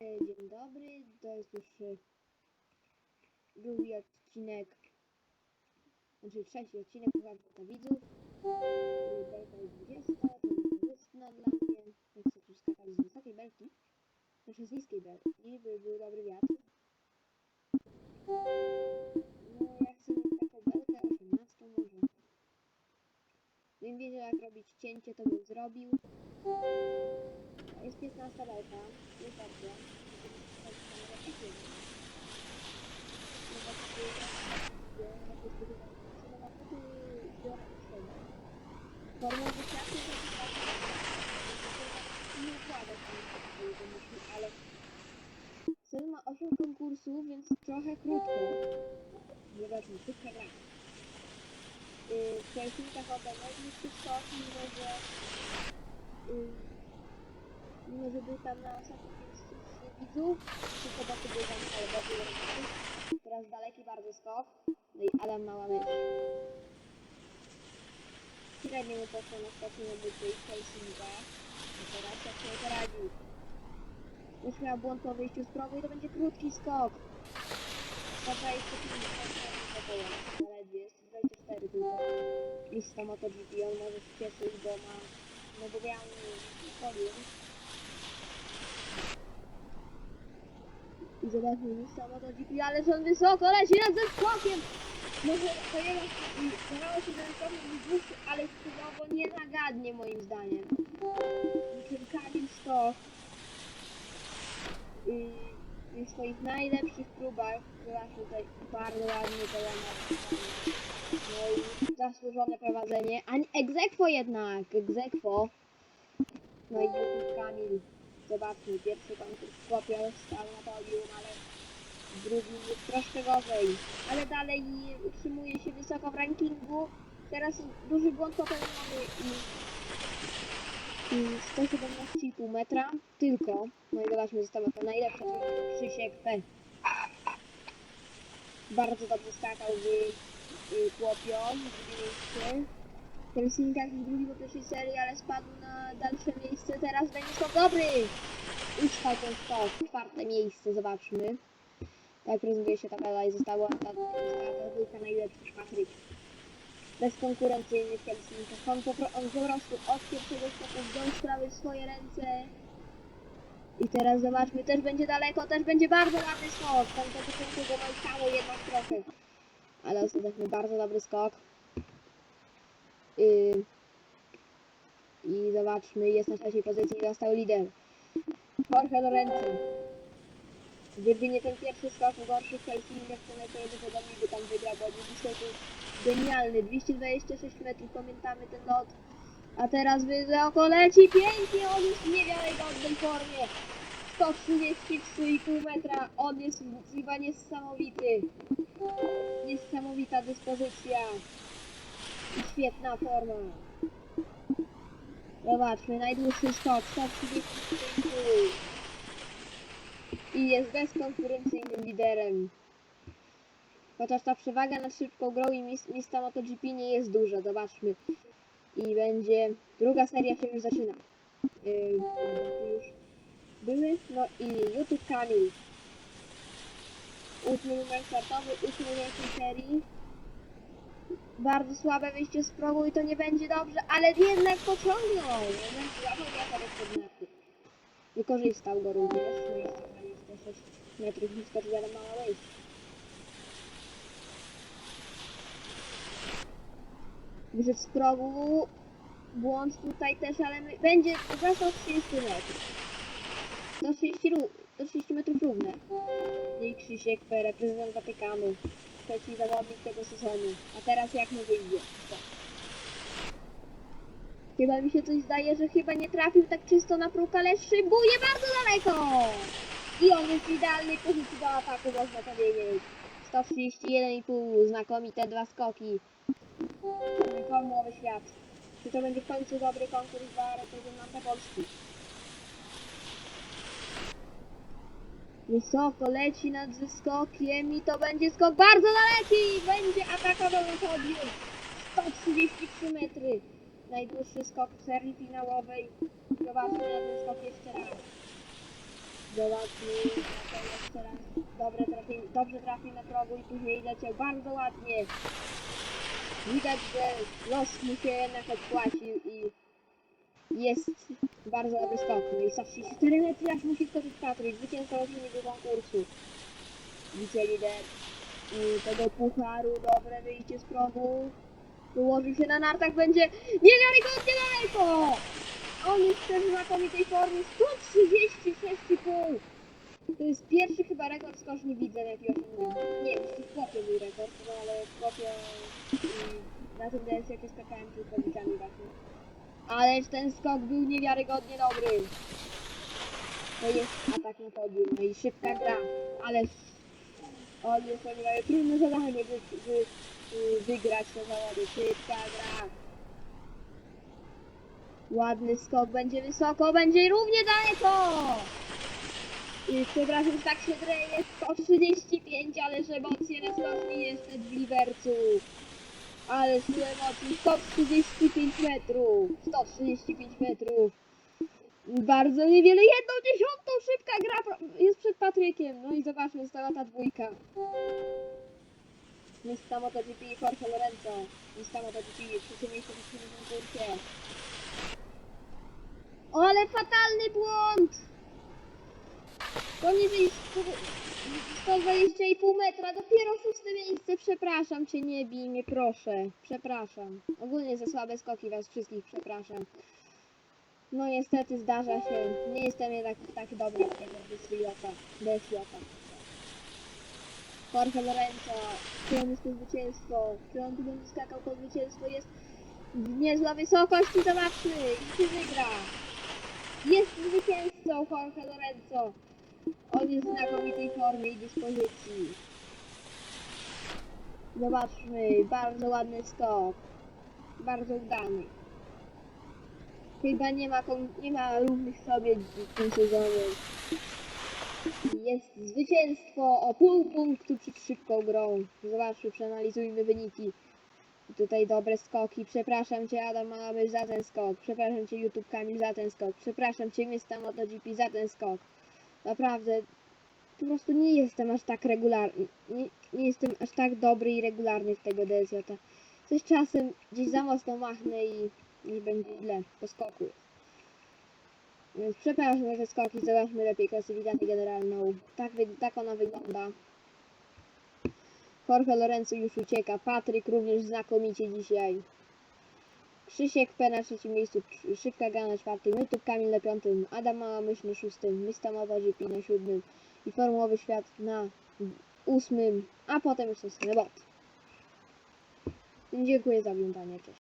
Dzień dobry, to jest już e, drugi odcinek, znaczy trzeci odcinek Uważnika Widzów. Belka jest 20, to jest korzystna dla mnie. Nie chcę tu skakać z wysokiej belki, znaczy z niskiej belki, by był dobry wiatr. No ja chcę mieć taką belkę 18 może. Gdybym wiedział jak robić cięcie, to bym zrobił. Jest 15 belka, jest dobrze. To nie układa się ale Cel ma 8 konkursów, więc trochę krótko. Zobaczmy, szybka gra. Yy, w kwalifikach o ten najbliższy skok, mimo że yy, mimo że był tam na ostatnim z widzów, tylko boty był tam, ale robiły. Teraz daleki bardzo skok. No i Adam mała mysz. Średnio mu poszło na skoku na byty i Helsinga. A teraz jak sobie poradził. Już miał błąd po wyjściu z progu i to będzie krótki skok. Na 25 około, zaledwie jest 24 tylko. Lista MotoGP, on może się cieszyć, bo ma, no bo miał podium. I zobaczmy lista MotoGP, ale on wysoko leci nad ze skokiem! Może jego i wydawało się, skok jest dłuższy, ale chwilowo nie nagadnie moim zdaniem. Kamil skok i, w swoich najlepszych próbach zawsze tutaj bardzo ładnie to No i zasłużone prowadzenie. A egzekwo jednak, egzekwo. No i Kamil. Zobaczmy, pierwszy konkurs Skopie stał na podium, ale drugi jest troszkę gorzej. Ale dalej utrzymuje się wysoko w rankingu. Teraz duży błąd popełniony i i 117,5 metra tylko. No i zobaczmy, zostało to najlepsze Krzysiek P. Bardzo dobrze skakał w Kłopio, drugie miejsce. W Helsinkach był drugi po pierwszej serii, ale spadł na dalsze miejsce. Teraz będzie skok dobry! Uspał ten skok. Czwarte miejsce, zobaczmy. Tak prezentuje się tabela i została ta, dwójka najlepszych Patryk bezkonkurencyjny w Helsinkach. On po, on po prostu od pierwszego skoku wziął sprawy w swoje ręce. I teraz zobaczmy, też będzie daleko, też będzie bardzo ładny skok. Tam to początku go majkało jednak trochę. Ale ostatecznie bardzo dobry skok. I zobaczmy, jest na trzeciej pozycji i został lider. Jorge Lorenzo. Gdyby nie ten pierwszy skok w gorszych Helsinkach, to najprawdopodobniej by tam wygrał, bo skok był genialny. 226 metrów, pamiętamy ten lot. A teraz wysoko leci pięknie, on jest w niewiarygodnej formie. 133,5 metra, on jest chyba niesamowity. Niesamowita dyspozycja. Świetna forma. Zobaczmy, najdłuższy skok, 133,5. I jest bezkonkurencyjnym liderem. Chociaż ta przewaga nad szybką grą i lista MotoGP nie jest duża, zobaczmy. I będzie... Druga seria się już zaczyna. Yy, już były. No i YouTube Kamil. Ósmy numer startowy, ósmy numer tej serii. Bardzo słabe wyjście z progu i to nie będzie dobrze, ale jednak pociągnął. Jednak złapał pod narty. Wykorzystał go również. No jest to 26 metrów blisko, czyli ale mała wejście. wyszedł z progu. Błąd tutaj też, ale będzie za 130 metrów. 130, ró- 130 metrów równe. I Krzysiek reprezentant Watykanu. Trzeci zawodnik tego sezonu. A teraz jak mu wyjdzie? Chyba mi się coś zdaje, że chyba nie trafił tak czysto na próg, ale szybuje bardzo daleko! I on jest w idealnej pozycji do ataku, można powiedzieć. 131,5, znakomite dwa skoki. Formułowy świat. Czy to będzie w końcu dobry konkurs dla reprezentanta Polski? Wysoko leci nad zeskokiem i to będzie skok bardzo daleki! Będzie atakował na podium! 133 metry! Najdłuższy skok w serii finałowej. Zobaczmy na ten skok jeszcze raz. Zobaczmy, na jeszcze raz. Dobre dobrze trafił na progu i później leciał bardzo ładnie. Widać, że los mu się jednak odpłacił i jest bardzo. No i 134 metry, aż musi skoczyć Patryk, zwycięzca poprzedniego konkursu. Wicelider i tego pucharu, dobre wyjście z progu. Wyłożył się na nartach, będzie niewiarygodnie daleko! On jest też w znakomitej formie, 136,5! To jest pierwszy chyba rekord skoczni widzę, jaki osiągnąłem. Nie, w Skopie był rekord, no ale w na DS jak skakałem tylko widzami. Ale ten skok był niewiarygodnie dobry. To jest atak na podium, no i szybka gra, ale oni jest oni mają trudne zadanie, by, by, by wygrać te zawody. Szybka gra. Ładny skok, będzie wysoko, będzie równie daleko! I przepraszam, że tak się dreje, 135, ależ emocje na skoczni jest w Livercu. Ale emocji, 135 metrów, 135 metrów. Bardzo niewiele, jedną dziesiątą szybka gra jest przed Patrykiem. No i zobaczmy, została ta dwójka. Tam MotoGP Jorge Lorenzo. Tam MotoGP, trzecie miejsce w tym konkursie. Ale fatalny błąd! Poniżej 120,5 metra, dopiero szóste miejsce, przepraszam cię, nie bij mnie, proszę, przepraszam. Ogólnie za słabe skoki was wszystkich przepraszam. No niestety zdarza się, nie jestem jednak tak dobry jak tego Desriota, Desriota. Jorge Lorenzo, jest to zwycięstwo, tu będzie skakał po zwycięstwo, jest niezła wysokość i zobaczmy, i wygra. Jest zwycięzcą Jorge Lorenzo. On jest w znakomitej formie i dyspozycji. Zobaczmy, bardzo ładny skok. Bardzo udany. Chyba nie ma, nie ma równych sobie w tym sezonie. Jest zwycięstwo o pół punktu przed szybką grą. Zobaczmy, przeanalizujmy wyniki. Tutaj dobre skoki. Przepraszam Cię Adam Malamysz za ten skok. Przepraszam Cię YouTube Kamil za ten skok. Przepraszam Cię Mista MotoGP za ten skok. Naprawdę po prostu nie jestem aż tak regularny. Nie, nie jestem aż tak dobry i regularny w tego DSJ. Coś czasem gdzieś za mocno machnę i nie będzie źle po skoku. Więc przepraszam za skoki, zobaczmy lepiej klasyfikację generalną. Tak, tak ona wygląda. Jorge Lorenzo już ucieka, Patryk również znakomicie dzisiaj. Krzysiek P na trzecim miejscu, Szybka Gra na czwartym, YouTube Kamil na piątym, Adam Małamyś na szóstym, Mysta MotoGP na siódmym i Formułowy Świat na ósmym, a potem jeszcze Snebot. Dziękuję za oglądanie, cześć.